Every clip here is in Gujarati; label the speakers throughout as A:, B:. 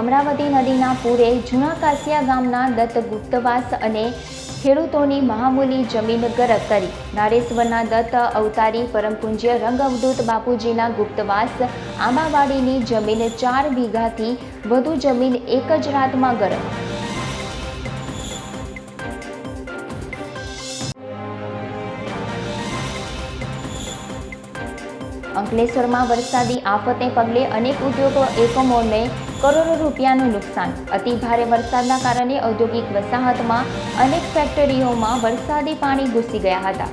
A: અમરાવતી નદીના પૂરે જૂના કાસિયા ગામના દત્ત ગુપ્તવાસ અને ખેડૂતોની મહામૂલી જમીન ગરક કરી. નારેશ્વરના દત્ત અવતારી પરમપુંજ્ય પૂજ્ય રંગ અવધૂત બાપુજીના ગુપ્તવાસ આંબાવાડીની જમીન ચાર વીઘાથી વધુ જમીન એક જ રાતમાં ગરક. અંકલેશ્વરમાં વરસાદી આફતને પગલે અનેક ઉદ્યોગો એકમોને કરોડો રૂપિયાનું નુકસાન. અતિ ભારે વરસાદના કારણે ઔદ્યોગિક વસાહતમાં અનેક ફેક્ટરીઓમાં વરસાદી પાણી ઘૂસી ગયા હતા.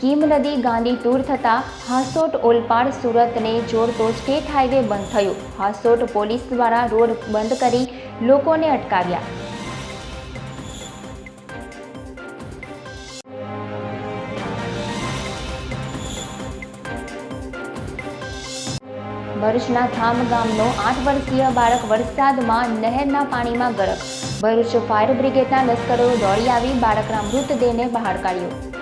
A: કીમ નદી ગાંધી ટૂર થતાં હાસોટ ઓલપાડ સુરતને જોડતો સ્ટેટ હાઈવે બંધ થયો. હાસોટ પોલીસ દ્વારા રોડ બંધ કરી લોકોને અટકાવ્યા. ભરૂચના થામ ગામનો આઠ વર્ષીય બાળક વરસાદમાં નહેરના પાણીમાં ગરક. ભરૂચ ફાયર બ્રિગેડના લશ્કરો દોડી આવી બાળકના મૃતદેહને બહાર કાઢ્યો.